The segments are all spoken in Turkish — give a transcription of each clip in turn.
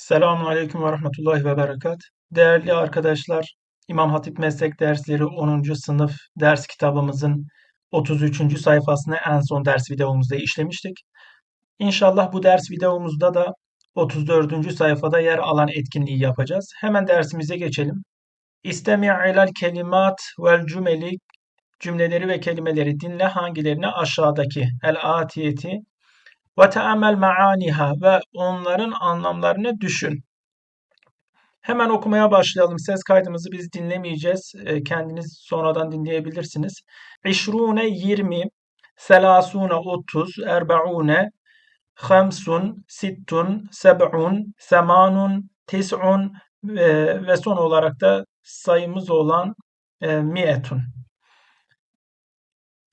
Selamun Aleyküm ve Rahmetullahi ve Berekat. Değerli arkadaşlar, İmam Hatip Meslek Dersleri 10. sınıf ders kitabımızın 33. sayfasını en son ders videomuzda işlemiştik. İnşallah bu ders videomuzda da 34. sayfada yer alan etkinliği yapacağız. Hemen dersimize geçelim. İstemi' ilal kelimat vel cümeli cümleleri ve kelimeleri dinle hangilerini aşağıdaki el atiyeti ve teammel maaniha ve onların anlamlarını düşün. Hemen okumaya başlayalım. Ses kaydımızı biz dinlemeyeceğiz. E, kendiniz sonradan dinleyebilirsiniz. İşrune 20, selasune 30, erbaune, hamsun, sittun, seb'un, semanun, tis'un ve, son olarak da sayımız olan e, mi'etun.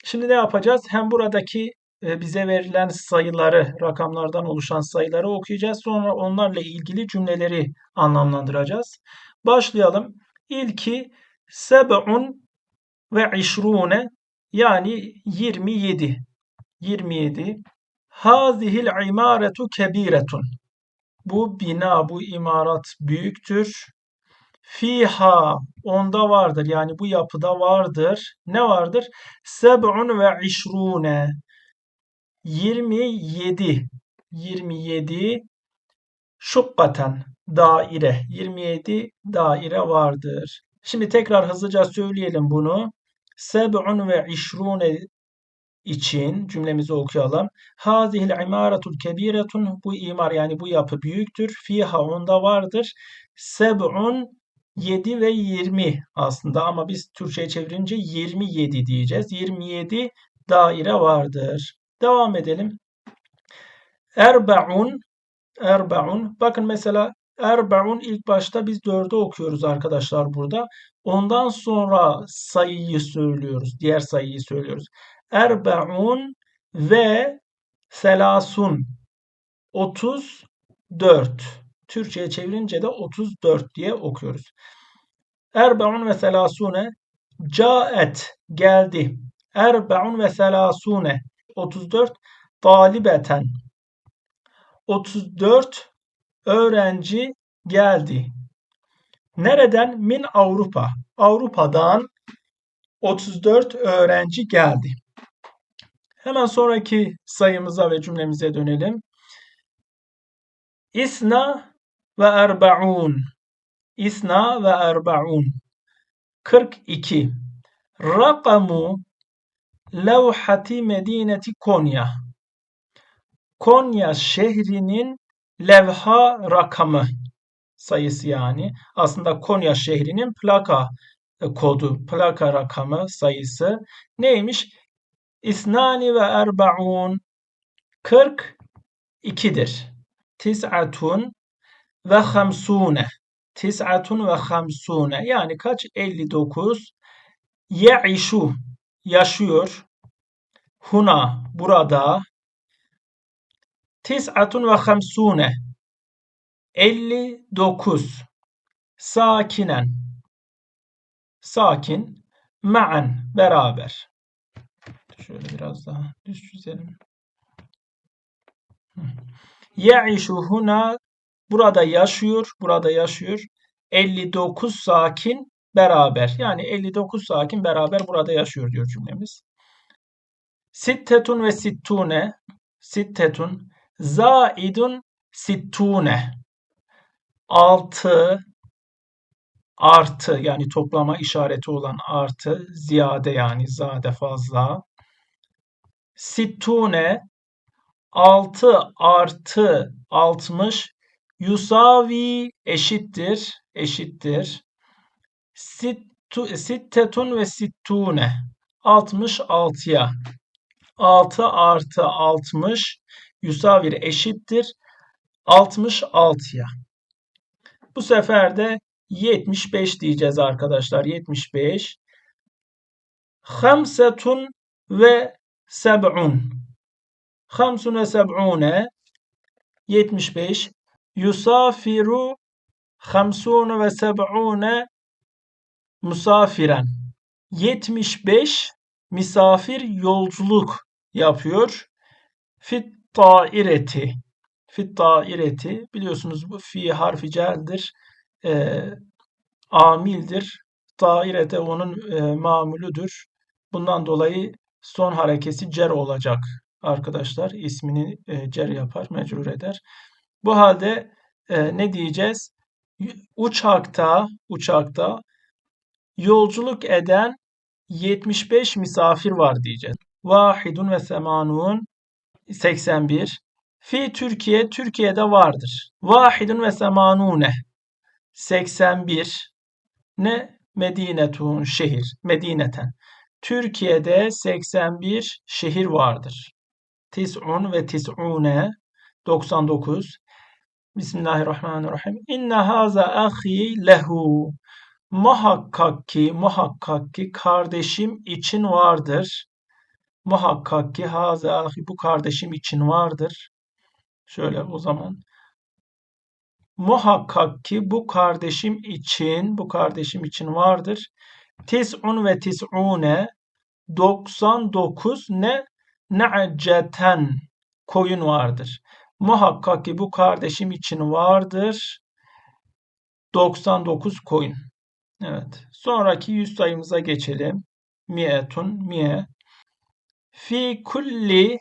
Şimdi ne yapacağız? Hem buradaki bize verilen sayıları, rakamlardan oluşan sayıları okuyacağız. Sonra onlarla ilgili cümleleri anlamlandıracağız. Başlayalım. İlki seb'un ve işrune yani 27. 27. Hazihil imaretu kebiretun. Bu bina, bu imarat büyüktür. Fiha onda vardır. Yani bu yapıda vardır. Ne vardır? Seb'un ve işrune 27 27 şubbaten daire 27 daire vardır. Şimdi tekrar hızlıca söyleyelim bunu. Seb'un ve işrune için cümlemizi okuyalım. Hazihil imaretul kebiretun bu imar yani bu yapı büyüktür. Fiha onda vardır. Seb'un 7 ve 20 aslında ama biz Türkçe'ye çevirince 27 diyeceğiz. 27 daire vardır. Devam edelim. Erbe'un Erbe'un Bakın mesela Erbe'un ilk başta biz dörde okuyoruz arkadaşlar burada. Ondan sonra sayıyı söylüyoruz. Diğer sayıyı söylüyoruz. Erbe'un ve selasun 34. Türkçe'ye çevirince de 34 diye okuyoruz. Erbe'un ve selasune caet geldi. Erbe'un ve selasune 34 talibeten 34 öğrenci geldi. Nereden? Min Avrupa. Avrupa'dan 34 öğrenci geldi. Hemen sonraki sayımıza ve cümlemize dönelim. İsna ve erbaun. İsna ve erbaun. 42. Rakamu levhati medineti Konya. Konya şehrinin levha rakamı sayısı yani. Aslında Konya şehrinin plaka e, kodu, plaka rakamı sayısı neymiş? İsnani ve erbaun 42'dir. Tis'atun ve hamsune. Tis'atun ve hamsune. Yani kaç? 59. Ye'işu yaşıyor. Huna burada. Tis'atun ve hamsune. 59 sakinen. Sakin ma'an beraber. Şöyle biraz daha düz çizelim. Ya'işu huna. Burada yaşıyor burada yaşıyor. 59 sakin beraber. Yani 59 sakin beraber burada yaşıyor diyor cümlemiz. Sittetun ve sittune sittetun zaidun sittune 6 artı yani toplama işareti olan artı ziyade yani zade fazla sittune 6 artı 60 yusavi eşittir eşittir Sittetun ve sittune. 66'ya. 6 artı 60 yusavir eşittir. 66'ya. Bu sefer de 75 diyeceğiz arkadaşlar. 75. Hamsetun ve seb'un. Hamsun ve seb'une 75. Yusafiru hamsun ve seb'une musafiren 75 misafir yolculuk yapıyor. Fit taireti fit daireti biliyorsunuz bu fi harfi celdir. E, amildir. Dairete onun e, mamülüdür. Bundan dolayı son harekesi cer olacak arkadaşlar. ismini e, cer yapar, mecrur eder. Bu halde e, ne diyeceğiz? Uçakta, uçakta yolculuk eden 75 misafir var diyeceğiz. Vahidun ve semanun 81. Fi Türkiye, Türkiye'de vardır. Vahidun ve semanune 81. Ne? Medinetun şehir. Medineten. Türkiye'de 81 şehir vardır. Tis'un ve tis'une 99. Bismillahirrahmanirrahim. İnne haza ahi lehu. Muhakkak ki, muhakkak ki kardeşim için vardır. Muhakkak ki haza ahi bu kardeşim için vardır. Şöyle o zaman. Muhakkak ki bu kardeşim için, bu kardeşim için vardır. Tis'un ve tis'une 99 ne? Ne'ceten koyun vardır. Muhakkak ki bu kardeşim için vardır. 99 koyun. Evet. Sonraki yüz sayımıza geçelim. Miyetun, miye. Fi kulli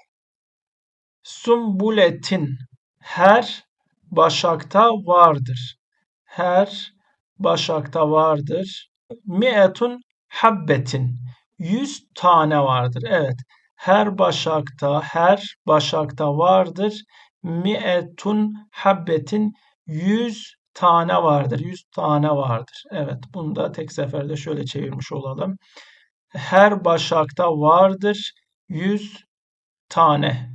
sumbuletin. Her başakta vardır. Her başakta vardır. Miyetun habbetin. Yüz tane vardır. Evet. Her başakta, her başakta vardır. Mi'etun habbetin. Yüz tane vardır. Yüz tane vardır. Evet. Bunu da tek seferde şöyle çevirmiş olalım. Her başakta vardır. Yüz tane.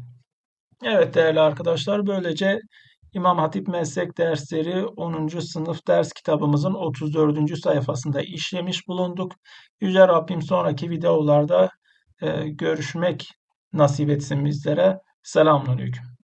Evet değerli arkadaşlar böylece İmam Hatip Meslek Dersleri 10. sınıf ders kitabımızın 34. sayfasında işlemiş bulunduk. Yüce Rabbim sonraki videolarda e, görüşmek nasip etsin bizlere. Selamünaleyküm.